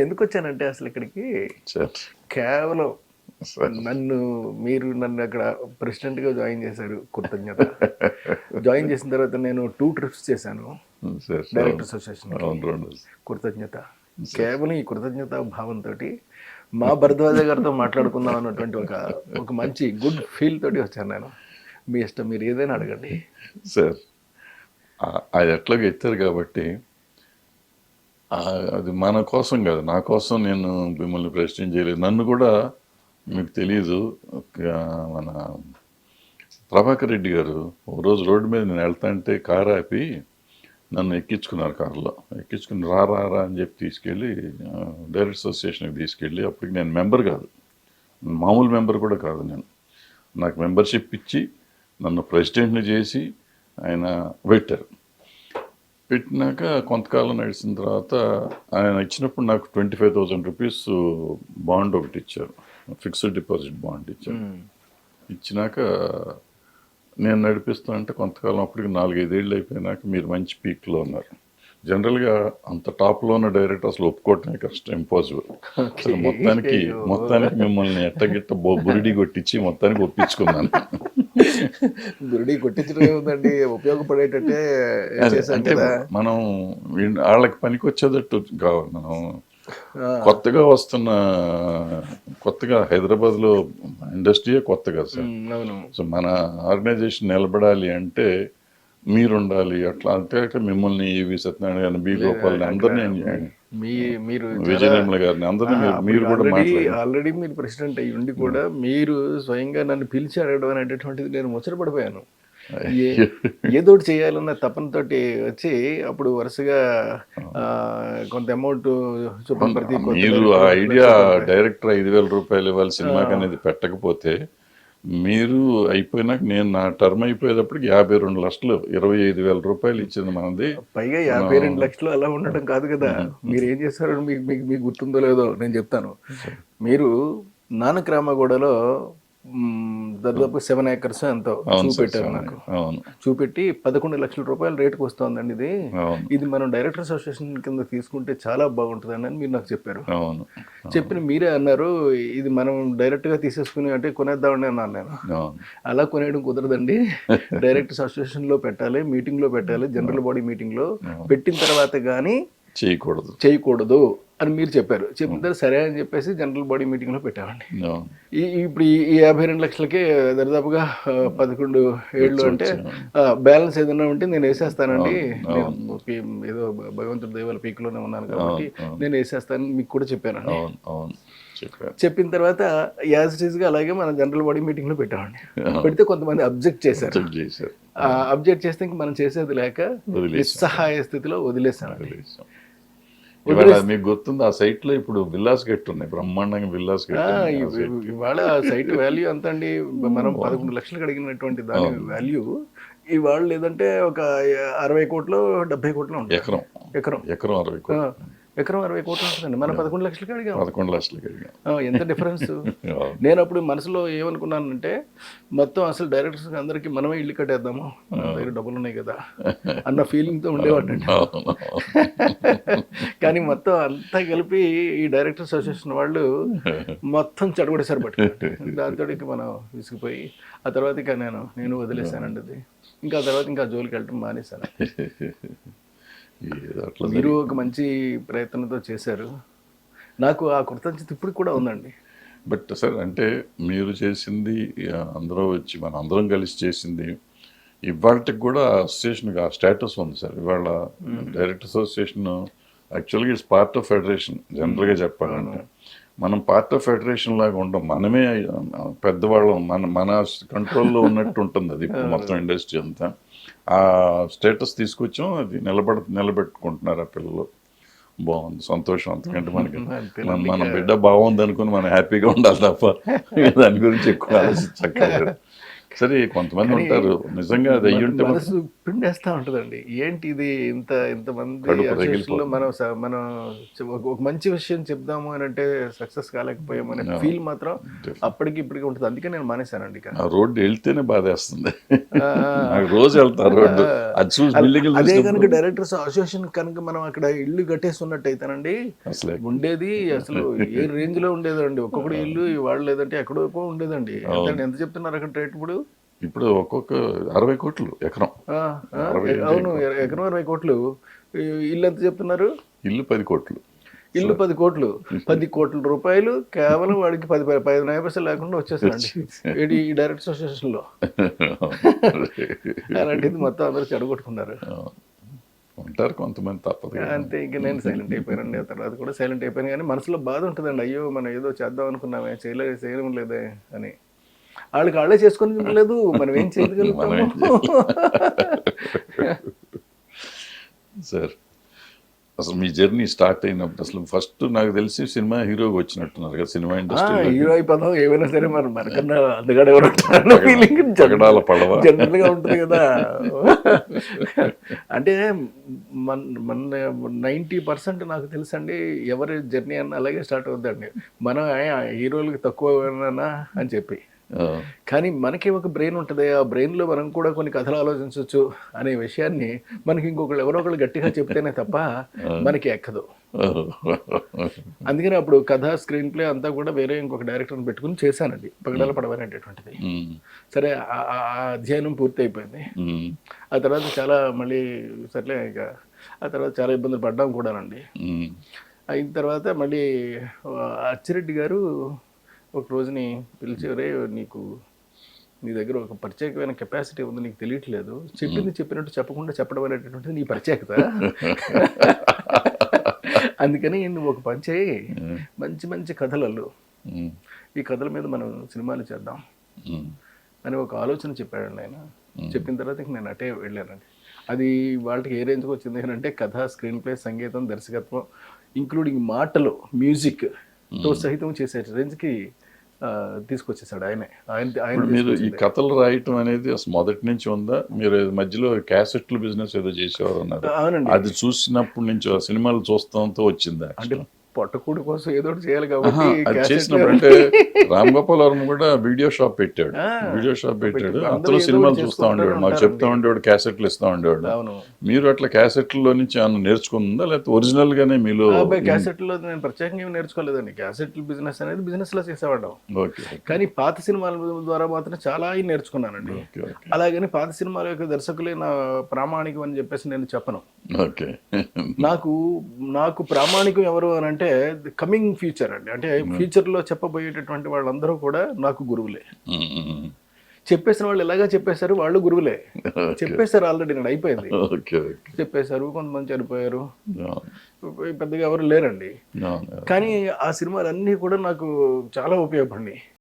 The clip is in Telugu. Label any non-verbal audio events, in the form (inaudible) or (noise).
ఎందుకు వచ్చానంటే అసలు ఇక్కడికి? కేవలం నన్ను మీరు నన్ను అక్కడ ప్రెసిడెంట్గా జాయిన్ చేశారు కృతజ్ఞత. జాయిన్ చేసిన తర్వాత నేను టూ ట్రిప్స్ చేశాను. సార్. డైరెక్టర్ అసోసియేషన్ కృతజ్ఞత. కేవలం ఈ కృతజ్ఞత భావంతో మా భరద్వాజ గారితో మాట్లాడుకుందాం అన్నటువంటి ఒక ఒక మంచి గుడ్ ఫీల్ తోటి వచ్చాను నేను. మీ ఇష్టం మీరు ఏదైనా అడగండి. సార్ అది ఎట్లాగ ఎత్తారు కాబట్టి అది మన కోసం కాదు నా కోసం నేను మిమ్మల్ని ప్రశ్న చేయలేదు. నన్ను కూడా మీకు తెలియదు ఒక మన ప్రభాకర్ రెడ్డి గారు ఒక రోజు రోడ్డు మీద నేను వెళ్తా అంటే కారు ఆపి నన్ను ఎక్కించుకున్నారు కారులో. ఎక్కించుకుని రా రా రా అని చెప్పి తీసుకెళ్ళి డైరెక్ట్ అసోసియేషన్కి తీసుకెళ్ళి అప్పటికి నేను మెంబర్ కాదు. మామూలు మెంబర్ కూడా కాదు నేను. నాకు మెంబర్షిప్ ఇచ్చి నన్ను ప్రెసిడెంట్ని చేసి ఆయన పెట్టారు. పెట్టినాక కొంతకాలం నడిచిన తర్వాత ఆయన ఇచ్చినప్పుడు నాకు twenty five thousand rupees bond ఒకటి ఇచ్చారు. ఫిక్స్డ్ డిపాజిట్ బాండ్ ఇచ్చారు. ఇచ్చినాక నేను నడిపిస్తా అంటే కొంతకాలం అప్పటికి నాలుగైదేళ్ళు అయిపోయినాక మీరు మంచి పీక్లో ఉన్నారు. జనరల్గా అంత టాప్లో ఉన్న డైరెక్టర్ అసలు ఒప్పుకోవటమే కష్టం ఇంపాసిబుల్. అసలు మొత్తానికి మొత్తానికి మిమ్మల్ని ఎట్టగిట్ట బొ- బురిడి కొట్టించి మొత్తానికి ఒప్పించుకున్నాను. గురుడి కొట్టించడం ఏముందండి ఉపయోగపడేటట్టే అంటే మనం వీళ్ళ- వాళ్ళకి పనికి వచ్చేటట్టు కావాలి మనం కొత్తగా వస్తున్న కొత్తగా హైదరాబాద్లో ఇండస్ట్రీయే కొత్తగా సార్. సో మన ఆర్గనైజేషన్ నిలబడాలి అంటే మీరు ఉండాలి అట్లా కాక మిమ్మల్ని ఈవి సత్యనారాయణ బి గోపాల్ అందరినీ మీ మీరు మీరు- కూడా ఆల్రెడీ మీరు ప్రెసిడెంట్ అయ్యి ఉండి కూడా మీరు స్వయంగా నన్ను పిలిచి అడగడం అనేటటువంటిది నేను ముచ్చటపడిపోయాను. ఏ- ఏదో ఒకటి చేయాలన్న తపనతోటి వచ్చి అప్పుడు వరుసగా ఆ, కొంత అమౌంట్ చొప్పున ప్రతి మీరు ఐడియా డైరెక్టర్ ఐదు వేల రూపాయలు ఇవ్వాలి సినిమాకి అనేది పెట్టకపోతే మీరు అయిపోయినాక నేను నా టర్మ్ అయిపోయేటప్పటికి యాభై రెండు లక్షలు ఇరవై ఐదు వేల రూపాయలు ఇచ్చింది మనది. పైగా యాభై రెండు లక్షలు అలా ఉండడం కాదు కదా. మీరు ఏం చేస్తారో మీకు మీకు మీకు గుర్తుందో లేదో నేను చెప్తాను. మీరు నానక్ రామగూడలో మ్, దాదాపు సెవెన్ ఏకర్స్ ఎంతో చూపెట్టారు. నాకు. అవును. చూపెట్టి పదకొండు లక్షల రూపాయల రేటుకు వస్తుందండి ఇది. ఇది మనం డైరెక్టర్ అసోసియేషన్ కింద తీసుకుంటే చాలా బాగుంటుందని అని మీరు నాకు చెప్పారు. అవును. చెప్పిన మీరే అన్నారు ఇది మనం డైరెక్ట్గా తీసేసుకుని అంటే కొనేద్దామని అన్నాను నేను. అలా కొనేయడం కుదరదండి. (laughs) డైరెక్టర్స్ అసోసియేషన్లో పెట్టాలి మీటింగ్లో పెట్టాలి జనరల్ బాడీ మీటింగ్లో పెట్టిన తర్వాత కానీ చేయకూడదు. చేయకూడదు అని మీరు చెప్పారు. చెప్పిన తర్వాత సరే అని చెప్పేసి జనరల్ బాడీ మీటింగ్లో పెట్టామండి ఈ ఇప్పుడు ఈ యాభై రెండు లక్షలకే దాదాపుగా ఆ, పదకొండు ఏళ్ళు అంటే బ్యాలెన్స్ ఏదైనా ఉంటే నేను వేసేస్తానండి. ఏదో భగవంతుడి దైవాల పీక్లోనే ఉన్నాను కాబట్టి నేను వేసేస్తాను మీకు కూడా చెప్పానండి. చెప్పారు. చెప్పిన తర్వాత యాజ్ ఇట్ ఈస్గా అలాగే మనం జనరల్ బాడీ మీటింగ్లో పెట్టామండి పెడితే కొంతమంది అబ్జెక్ట్ చేశారు. అబ్జెక్ట్ చేస్తే ఇంక మనం చేసేది లేక. నిస్సహాయ స్థితిలో వదిలేసాం. ఇవాళ మీకు గుర్తుంది? ఆ సైట్లో ఇప్పుడు విల్లాస్ గెట్ ఉన్నాయి. బ్రహ్మాండంగా విల్లాస్ ఆ, ఇవాళ సైట్ వాల్యూ ఎంత అండి (laughs) మనం పదకొండు లక్షలు అడిగినటువంటి దాని వాల్యూ ఇవాళ లేదంటే ఒక అరవై కోట్లు డెబ్బై కోట్లు ఉంటుంది ఎకరం. ఎకరం. ఎకరం అరవై కోట్లు. ఎకరం అరవై కోట్లు ఉంటుందండి. మన పదకొండు లక్షలకి అడిగాం. పదకొండు లక్షలు కలిగాం ఆ, ఎంత డిఫరెన్స్? (laughs) నేను అప్పుడు మనసులో ఏమనుకున్నానంటే మొత్తం అసలు డైరెక్టర్స్ అందరికి మనమే ఇల్లు కట్టేద్దాము. దగ్గర డబ్బులు ఉన్నాయి కదా అన్న ఫీలింగ్తో ఉండేవాడిని. (laughs) అవును, (laughs) కానీ మొత్తం అంతా కలిపి ఈ డైరెక్టర్స్ అసోసియేషన్ వాళ్ళు మొత్తం చెడగొడేసారు బట్టి దాంతో ఇక మనం విసిగిపోయి ఆ తర్వాత ఇక నేను నేను వదిలేసానండి అది. ఇంకా ఆ తర్వాత ఇంకా జోలికి వెళ్ళటం మానేశాను. అట్లా మీరు ఒక మంచి ప్రయత్నంతో చేశారు. నాకు ఆ కృతజ్ఞత ఇప్పుడు కూడా ఉందండి. బట్ సార్ అంటే మీరు చేసింది అందరూ వచ్చి మన అందరం కలిసి చేసింది ఇవాళకి కూడా అసోసియేషన్ ఆ స్టేటస్ ఉంది సార్. ఇవాళ డైరెక్ట్ అసోసియేషన్ యాక్చువల్గా ఇట్స్ పార్ట్ ఆఫ్ ఫెడరేషన్ జనరల్గా చెప్పాలంటే. మనం పార్ట్ ఆఫ్ ఫెడరేషన్ లాగా ఉండం మనమే పెద్దవాళ్ళం మన మన కంట్రోల్లో ఉన్నట్టు ఉంటుంది అది. (laughs) మొత్తం ఇండస్ట్రీ అంతా. ఆ స్టేటస్ తీసుకొచ్చాం అది నిలబడ నిలబెట్టుకుంటున్నారు ఆ పిల్లలు. బాగుంది సంతోషం అంతకంటే మనకి. (laughs) మన బిడ్డ బాగుంది అనుకుని మనం హ్యాపీగా ఉండాలి తప్ప (laughs) దాని గురించి ఎక్కువ ఆలోచించక్కర్లేదు. సరే కొంతమంది ఉంటారు. నిజంగా అది అయ్యి ఉంటే మనసు పిండేస్తా ఉంటదండి. ఏంటి ఇది ఇంత ఇంతమంది మనం మనం ఒక మంచి విషయం చెప్దాము అని అంటే సక్సెస్ కాలేకపోయాము అనే ఫీల్ మాత్రం అప్పటికి ఇప్పటికి ఉంటుంది. అందుకే నేను మానేశానండి రోడ్డు వెళ్తేనే బాధేస్తుంది. రోజు వెళ్తారు రోడ్డు. అది కనుక డైరెక్టర్స్ అసోసియేషన్ కనుక మనం అక్కడ ఇల్లు కట్టేస్తున్నట్టయితేనండి అసలే. ఉండేది అసలు ఏ రేంజ్లో ఉండేదండి ఒక్కొక్కటి (laughs) ఇల్లు ఇవాళ లేదంటే ఎక్కడో ఉండేదండి. ఎంత ఎంత చెప్తున్నారు అక్కడ రేట్ ఇప్పుడు? ఇప్పుడు ఒక్కొక్క అరవై కోట్లు ఎకరం. అవును ఎకరం అరవై కోట్లు. ఇల్లు ఎంత చెప్తున్నారు? ఇల్లు పది కోట్లు. ఇల్లు పది కోట్లు. పది కోట్ల రూపాయలు కేవలం వాడికి పది పది పది నయ పైసలు లేకుండా వచ్చేసారండి ఏంటి ఈ డైరెక్ట్ అసోసియేషన్లో అలాంటిది మొత్తం అందరూ చెడగొట్టుకున్నారు. ఉంటారు కొంతమంది తప్పదు. అంతే ఇంక నేను సైలెంట్ అయిపోయానండి. తర్వాత కూడా సైలెంట్ అయిపోయాను. కానీ మనసులో బాధ ఉంటుందండి. అయ్యో మనం ఏదో చేద్దాం అనుకున్నామే చేయలే చేయడం లేదే అని. వాళ్ళకి వాళ్ళే చేసుకొని లేదు మనం ఏం చేయగలుగుతాము? (laughs) సార్ అసలు మీ జర్నీ స్టార్ట్ అయినప్పుడు అసలు ఫస్ట్ నాకు తెలిసి సినిమా హీరోగా వచ్చినట్టున్నారు కదా సినిమా ఇండస్ట్రీ హీరో అయిపోదాం ఏమైనా సరే మరి మనకన్నా ఎవరు ఉంటారన్న ఫీలింగ్ పగడాల పడవ. జనరల్గా ఉంటుంది కదా. (laughs) అంటే మన మన నైంటీ పర్సెంట్ నాకు తెలుసండి ఎవరి జర్నీ అన్న అలాగే స్టార్ట్ అవుతుందండి మనం "ఏ, ఆ హీరోలకి తక్కువ అని చెప్పి. కానీ మనకి ఒక బ్రెయిన్ ఉంటుంది. ఆ బ్రెయిన్లో మనం కూడా కొన్ని కథలు ఆలోచించవచ్చు అనే విషయాన్ని మనకి ఇంకొకళ్ళు ఎవరో ఒకళ్ళు గట్టిగా చెప్తేనే తప్ప మనకి ఎక్కదు. అందుకని అప్పుడు కథ స్క్రీన్ ప్లే అంతా కూడా వేరే ఇంకొక డైరెక్టర్ని పెట్టుకుని చేశానండి. పగడాల పడవనేటటువంటిది. సరే ఆ- అధ్యయనం పూర్తి అయిపోయింది ఆ తర్వాత చాలా మళ్ళీ సర్లే ఇక ఆ తర్వాత చాలా ఇబ్బందులు పడ్డాం కూడానండి. అయిన తర్వాత మళ్ళీ అచ్చిరెడ్డి గారు ఒక రోజుని పిలిచి రే నీకు నీ దగ్గర ఒక ప్రత్యేకమైన కెపాసిటీ ఉంది నీకు తెలియట్లేదు. చెప్పింది చెప్పినట్టు చెప్పకుండా చెప్పడం అనేటటువంటిది నీ ప్రత్యేకత. (laughs) అందుకని నువ్వు ఒక పని చేయి. మంచి మంచి కథలల్లు ఈ కథల మీద మనం సినిమాలు చేద్దాం. అని ఒక ఆలోచన చెప్పాడండి ఆయన. చెప్పిన తర్వాత ఇంక నేను అటే వెళ్ళానండి. అది వాళ్ళకి ఏ రేంజ్కి వచ్చింది అంటే కథ స్క్రీన్ ప్లే సంగీతం దర్శకత్వం ఇంక్లూడింగ్ మాటలు మ్యూజిక్ తో సహితం చేసే రేంజ్కి తీసుకొచ్చేసాడు ఆయనే. ఆయన ఆయన మీరు ఈ. కథలు రాయటం అనేది అసలు మొదటి నుంచి ఉందా? మీరు మధ్యలో క్యాసెట్లు బిజినెస్ ఏదో చేసేవారు అన్నారు. అవునండి. అది చూసినప్పటి నుంచి సినిమాలు చూస్తాంతో వచ్చిందా అంటే పొట్టకూడు కోసం ఏదో చేయాలి కాబట్టి చేసినప్పుడు అంటే రామ్ గోపాల్ వర్మ కూడా వీడియో షాప్ పెట్టాడు. వీడియో షాప్ పెట్టాడు. ఏదో సినిమాలు చూస్తా ఉండేవాడు మాకు చెప్తా ఉండేవాడు క్యాసెట్లు ఇస్తా ఉండేవాడు. అవును. మీరు అట్లా క్యాసెట్లలో నుంచి ఏమన్నా నేర్చుకుందా? లేకపోతే ఒరిజినల్ గానే మీలో క్యాసెట్లో నేను ప్రత్యేకంగా ఏమి నేర్చుకోలేదండి. క్యాసెట్ బిజినెస్ అనేది బిజినెస్లో ఓకే కానీ పాత సినిమాల ద్వారా మాత్రం చాలా నేర్చుకున్నానండి. అలాగని పాత సినిమాల యొక్క దర్శకులే నా ప్రామాణికం అని చెప్పేసి నేను చెప్పను. ఓకే. నాకు నాకు ప్రామాణికం ఎవరు అని అంటే కమింగ్ ఫ్యూచర్ అండి. అంటే ఫ్యూచర్లో చెప్పబోయేటటువంటి వాళ్ళందరూ కూడా నాకు గురువులే. చెప్పేసిన వాళ్ళు ఎలాగా చెప్పేశారు? వాళ్ళు గురువులే. చెప్పేశారు ఆల్రెడీ నేను అయిపోయింది. చెప్పేశారు కొంతమంది చనిపోయారు. పెద్దగా ఎవరు లేరండి. కానీ ఆ సినిమాలన్నీ కూడా నాకు చాలా ఉపయోగపడినాయి.